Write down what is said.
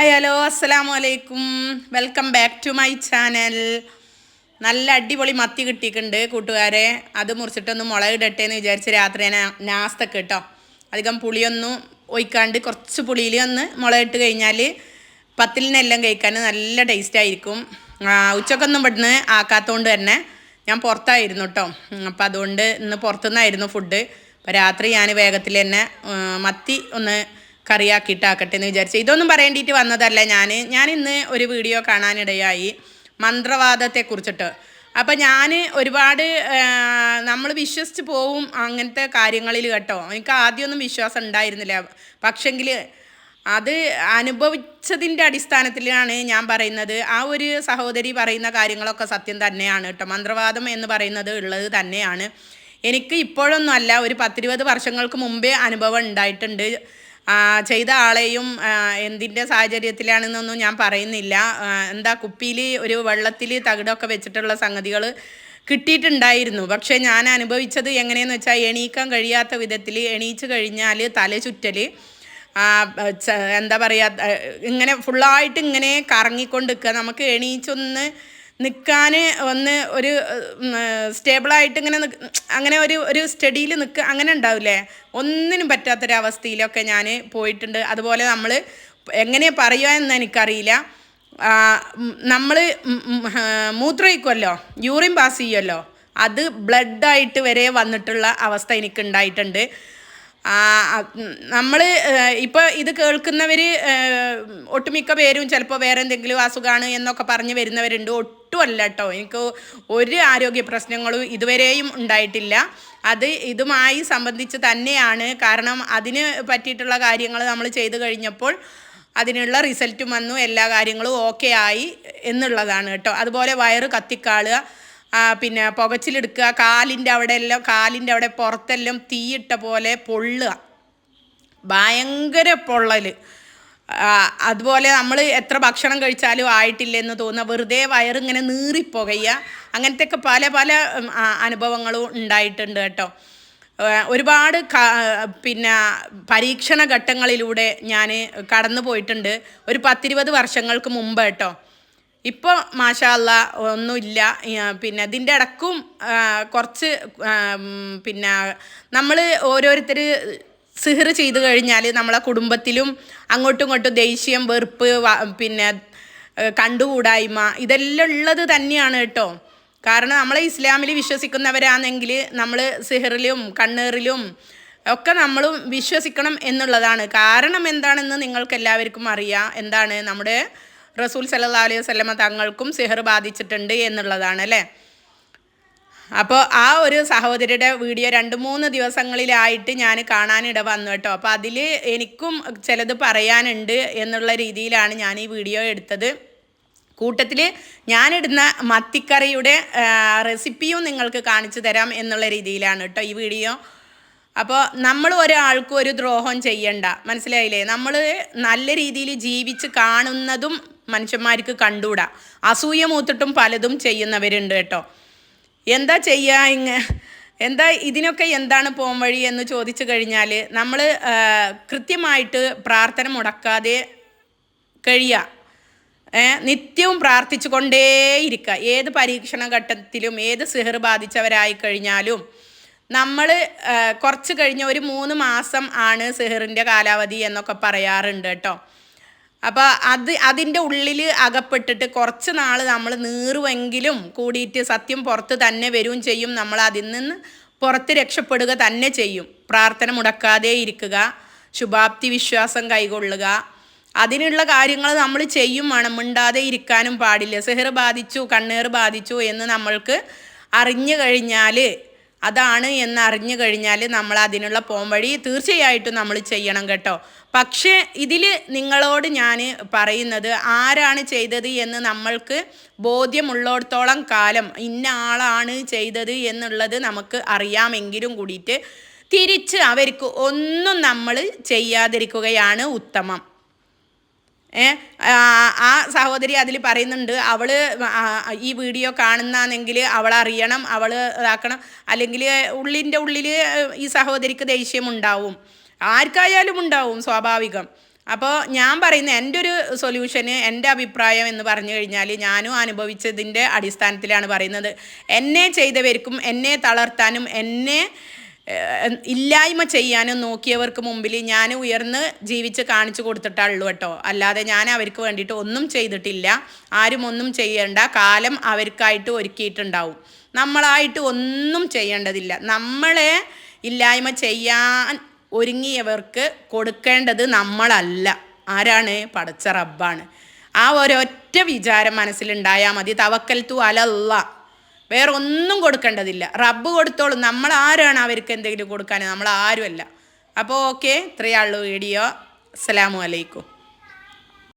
Hi hello അസ്സലാമു അലൈക്കും welcome back to my channel നല്ല അടിപൊളി മത്തി കിട്ടിയിട്ടുണ്ട് കൂട്ടുകാരെ. അത് മുറിച്ചിട്ടൊന്ന് മുളക് ഇടട്ടെ എന്ന് വിചാരിച്ച് രാത്രി നാസ്തൊക്കെ കേട്ടോ അധികം പുളിയൊന്നും ഒഴിക്കാണ്ട് കുറച്ച് പുളിയിൽ ഒന്ന് മുളകിട്ട് കഴിഞ്ഞാൽ പത്തിലിനെല്ലാം കഴിക്കാൻ നല്ല ടേസ്റ്റ് ആയിരിക്കും. ഉച്ചക്കൊന്നും ഇവിടുന്ന് ആക്കാത്തതുകൊണ്ട് തന്നെ ഞാൻ പുറത്തായിരുന്നു കേട്ടോ അപ്പം അതുകൊണ്ട് ഇന്ന് പുറത്തുനിന്നായിരുന്നു ഫുഡ് അപ്പം രാത്രി ഞാൻ വേഗത്തിൽ തന്നെ മത്തി ഒന്ന് കറിയാക്കിയിട്ട് ആക്കട്ടെ എന്ന് വിചാരിച്ചു. ഇതൊന്നും പറയേണ്ടിയിട്ട് വന്നതല്ല ഞാൻ ഞാൻ ഇന്ന് ഒരു വീഡിയോ കാണാനിടയായി മന്ത്രവാദത്തെക്കുറിച്ചിട്ട്. അപ്പം ഞാൻ ഒരുപാട് നമ്മൾ വിശ്വസിച്ച് പോവും അങ്ങനത്തെ കാര്യങ്ങളിൽ കേട്ടോ. എനിക്ക് ആദ്യമൊന്നും വിശ്വാസം ഉണ്ടായിരുന്നില്ല. പക്ഷെങ്കിൽ അത് അനുഭവിച്ചതിന്റെ അടിസ്ഥാനത്തിലാണ് ഞാൻ പറയുന്നത്. ആ ഒരു സഹോദരി പറയുന്ന കാര്യങ്ങളൊക്കെ സത്യം തന്നെയാണ് കേട്ടോ. മന്ത്രവാദം എന്ന് പറയുന്നത് ഉള്ളത് തന്നെയാണ്. എനിക്ക് ഇപ്പോഴൊന്നും അല്ല. ഒരു പത്തിരുപത് വർഷങ്ങൾക്ക് മുമ്പേ അനുഭവം ഉണ്ടായിട്ടുണ്ട്. ചെയ്ത ആളെയും എന്തിന്റെ സാഹചര്യത്തിലാണെന്നൊന്നും ഞാൻ പറയുന്നില്ല. എന്താ കുപ്പിയിൽ ഒരു വെള്ളത്തിൽ തകിടൊക്കെ വെച്ചിട്ടുള്ള സംഗതികൾ കിട്ടിയിട്ടുണ്ടായിരുന്നു. പക്ഷേ ഞാൻ അനുഭവിച്ചത് എങ്ങനെയെന്ന് വെച്ചാൽ എണീക്കാൻ കഴിയാത്ത വിധത്തിൽ എണീച്ച് കഴിഞ്ഞാൽ തല ചുറ്റൽ എന്താ പറയുക ഇങ്ങനെ ഫുള്ളായിട്ട് ഇങ്ങനെ കറങ്ങിക്കൊണ്ട് നിൽക്കുക നമുക്ക് എണീച്ചൊന്ന് നിൽക്കാൻ ഒന്ന് ഒരു സ്റ്റേബിളായിട്ട് ഇങ്ങനെ അങ്ങനെ ഒരു ഒരു സ്റ്റഡിയിൽ നിൽക്കുക അങ്ങനെ ഉണ്ടാവില്ലേ? ഒന്നിനും പറ്റാത്തൊരവസ്ഥയിലൊക്കെ ഞാൻ പോയിട്ടുണ്ട്. അതുപോലെ നമ്മൾ എങ്ങനെ പറയുക എന്ന് എനിക്കറിയില്ല. നമ്മൾ മൂത്രമൊഴിക്കുമല്ലോ യൂറിൻ പാസ് ചെയ്യുമല്ലോ അത് ബ്ലഡായിട്ട് വരെ വന്നിട്ടുള്ള അവസ്ഥ എനിക്ക് ഉണ്ടായിട്ടുണ്ട് നമ്മൾ ഇപ്പോൾ ഇത് കേൾക്കുന്നവർ ഒട്ടുമിക്ക പേരും ചിലപ്പോൾ വേറെ എന്തെങ്കിലും അസുഖമാണ് എന്നൊക്കെ പറഞ്ഞ് വരുന്നവരുണ്ട്. ഒട്ടുമല്ല കേട്ടോ എനിക്ക് ഒരു ആരോഗ്യ പ്രശ്നങ്ങളും ഇതുവരെയും ഉണ്ടായിട്ടില്ല. അത് ഇതുമായി സംബന്ധിച്ച് തന്നെയാണ്. കാരണം അതിന് പറ്റിയിട്ടുള്ള കാര്യങ്ങൾ നമ്മൾ ചെയ്തു കഴിഞ്ഞപ്പോൾ അതിനുള്ള റിസൾട്ടും വന്നു. എല്ലാ കാര്യങ്ങളും ഓക്കെ ആയി എന്നുള്ളതാണ് കേട്ടോ അതുപോലെ വയറ് കത്തിക്കാളുക പിന്നെ പുകച്ചിലെടുക്കുക കാലിന്റെ അവിടെ എല്ലാം കാലിന്റെ അവിടെ പുറത്തെല്ലാം തീയിട്ട പോലെ പൊള്ളുക. ഭയങ്കര പൊള്ളൽ അതുപോലെ നമ്മൾ എത്ര ഭക്ഷണം കഴിച്ചാലും ആയിട്ടില്ലെന്ന് തോന്നുക. വെറുതെ വയറിങ്ങനെ നീറിപ്പുകയുക അങ്ങനത്തെ ഒക്കെ പല പല അനുഭവങ്ങളും ഉണ്ടായിട്ടുണ്ട് കേട്ടോ. ഒരുപാട് പിന്നെ പരീക്ഷണ ഘട്ടങ്ങളിലൂടെ ഞാൻ കടന്നു പോയിട്ടുണ്ട് ഒരു പത്തിരുപത് വർഷങ്ങൾക്ക് മുമ്പ് കേട്ടോ. ഇപ്പോൾ മാഷാല്ല ഒന്നുമില്ല. പിന്നെ ഇതിന്റെ ഇടക്കും കുറച്ച് പിന്നെ നമ്മൾ ഓരോരുത്തർ സിഹർ ചെയ്ത് കഴിഞ്ഞാൽ നമ്മളെ കുടുംബത്തിലും അങ്ങോട്ടും ഇങ്ങോട്ടും ദേഷ്യം വെറുപ്പ് പിന്നെ കണ്ടുകൂടായ്മ ഇതെല്ലാം ഉള്ളത് തന്നെയാണ് കേട്ടോ. കാരണം നമ്മൾ ഇസ്ലാമിൽ വിശ്വസിക്കുന്നവരാണെങ്കിൽ നമ്മൾ സിഹറിലും കണ്ണേറിലും ഒക്കെ നമ്മളും വിശ്വസിക്കണം എന്നുള്ളതാണ്. കാരണം എന്താണെന്ന് നിങ്ങൾക്ക് എല്ലാവർക്കും അറിയാം. എന്താണ് നമ്മുടെ റസൂൽ സല്ലാ അലൈഹി വസ്ലമ തങ്ങൾക്കും സിഹർ ബാധിച്ചിട്ടുണ്ട് എന്നുള്ളതാണ് അല്ലേ അപ്പോൾ ആ ഒരു സഹോദരിയുടെ വീഡിയോ രണ്ട് മൂന്ന് ദിവസങ്ങളിലായിട്ട് ഞാൻ കാണാനിട വന്നു കേട്ടോ. അപ്പോൾ അതിൽ എനിക്കും ചിലത് പറയാനുണ്ട് എന്നുള്ള രീതിയിലാണ് ഞാൻ ഈ വീഡിയോ എടുത്തത്. കൂട്ടത്തിൽ ഞാനിടുന്ന മത്തിക്കറിയുടെ റെസിപ്പിയും നിങ്ങൾക്ക് കാണിച്ചു തരാം എന്നുള്ള രീതിയിലാണ് കേട്ടോ ഈ വീഡിയോ അപ്പോൾ നമ്മൾ ഒരാൾക്കും ഒരു ദ്രോഹം ചെയ്യണ്ട. മനസ്സിലായില്ലേ? നമ്മൾ നല്ല രീതിയിൽ ജീവിച്ച് കാണുന്നതും മനുഷ്യന്മാർക്ക് കണ്ടുകൂടാ. അസൂയ മൂത്തിട്ടും പലതും ചെയ്യുന്നവരുണ്ട് കേട്ടോ. എന്താ ചെയ്യുക ഇങ്ങ? എന്താ ഇതിനൊക്കെ എന്താണ് പോം വഴി എന്ന് ചോദിച്ചു കഴിഞ്ഞാൽ നമ്മൾ കൃത്യമായിട്ട് പ്രാർത്ഥന മുടക്കാതെ കഴിയുക നിത്യവും പ്രാർത്ഥിച്ചു കൊണ്ടേയിരിക്കുക ഏത് പരീക്ഷണ ഘട്ടത്തിലും ഏത് സിഹർ ബാധിച്ചവരായി കഴിഞ്ഞാലും. നമ്മൾ കുറച്ച് കഴിഞ്ഞ ഒരു മൂന്ന് മാസം ആണ് സിഹറിന്റെ കാലാവധി എന്നൊക്കെ പറയാറുണ്ട് കേട്ടോ. അപ്പോൾ അത് അതിന്റെ ഉള്ളിൽ അകപ്പെട്ടിട്ട് കുറച്ച് നാൾ നമ്മൾ നീറുമെങ്കിലും കൂടിയിട്ട് സത്യം പുറത്ത് തന്നെ വരും ചെയ്യും. നമ്മൾ അതിൽ നിന്ന് പുറത്ത് രക്ഷപ്പെടുക തന്നെ ചെയ്യും. പ്രാർത്ഥന മുടക്കാതെ ഇരിക്കുക ശുഭാപ്തി വിശ്വാസം കൈകൊള്ളുക. അതിനുള്ള കാര്യങ്ങൾ നമ്മൾ ചെയ്യും വേണം. മിണ്ടാതെ ഇരിക്കാനും പാടില്ല. സെഹർ ബാധിച്ചു കണ്ണേർ ബാധിച്ചു എന്ന് നമ്മൾക്ക് അറിഞ്ഞു കഴിഞ്ഞാൽ അതാണ് എന്ന് അറിഞ്ഞു കഴിഞ്ഞാൽ നമ്മൾ അതിനുള്ള പോംവഴി തീർച്ചയായിട്ടും നമ്മൾ ചെയ്യണം കേട്ടോ. പക്ഷേ ഇതിൽ നിങ്ങളോട് ഞാൻ പറയുന്നത് ആരാണ് ചെയ്തത് എന്ന് നമ്മൾക്ക് ബോധ്യമുള്ളിടത്തോളം കാലം ഇന്ന ആളാണ് ചെയ്തത് എന്നുള്ളത് നമുക്ക് അറിയാമെങ്കിലും കൂടിയിട്ട് തിരിച്ച് അവർക്ക് ഒന്നും നമ്മൾ ചെയ്യാതിരിക്കുകയാണ് ഉത്തമം. ആ സഹോദരി അതിൽ പറയുന്നുണ്ട് അവൾ ഈ വീഡിയോ കാണുന്നാണെങ്കിൽ അവൾ അറിയണം അവൾ ഇതാക്കണം. അല്ലെങ്കിൽ ഉള്ളിന്റെ ഉള്ളിൽ ഈ സഹോദരിക്ക് ദേഷ്യം ഉണ്ടാവും ആർക്കായാലും ഉണ്ടാവും സ്വാഭാവികം. അപ്പോൾ ഞാൻ പറയുന്ന എന്റെ ഒരു സൊല്യൂഷന് എന്റെ അഭിപ്രായം എന്ന് പറഞ്ഞു കഴിഞ്ഞാൽ ഞാനും അനുഭവിച്ചതിന്റെ അടിസ്ഥാനത്തിലാണ് പറയുന്നത്. എന്നെ ചെയ്തവർക്കും എന്നെ തളർത്താനും എന്നെ ഇല്ലായ്മ ചെയ്യാനും നോക്കിയവർക്ക് മുമ്പിൽ ഞാൻ ഉയർന്ന് ജീവിച്ച് കാണിച്ചു കൊടുത്തിട്ടുള്ളൂ കേട്ടോ. അല്ലാതെ ഞാൻ അവർക്ക് വേണ്ടിയിട്ട് ഒന്നും ചെയ്തിട്ടില്ല. ആരും ഒന്നും ചെയ്യേണ്ട. കാലം അവർക്കായിട്ട് ഒരുക്കിയിട്ടുണ്ടാവും. നമ്മളായിട്ട് ഒന്നും ചെയ്യേണ്ടതില്ല. നമ്മളെ ഇല്ലായ്മ ചെയ്യാൻ ഒരുങ്ങിയവർക്ക് കൊടുക്കേണ്ടത് നമ്മളല്ല. ആരാണ്? പടച്ച റബ്ബാണ്. ആ ഒരൊറ്റ വിചാരം മനസ്സിലുണ്ടായാൽ മതി. തവക്കൽ തു അലല്ല. വേറെ ഒന്നും കൊടുക്കേണ്ടതില്ല. റബ്ബ് കൊടുത്തോളും. നമ്മൾ ആരാണ് അവർക്ക് എന്തെങ്കിലും കൊടുക്കാൻ? നമ്മൾ ആരുമല്ല. അപ്പോൾ ഓക്കെ ഇത്രയേ ഉള്ളൂ വീഡിയോ. അസ്സലാമു അലൈക്കും.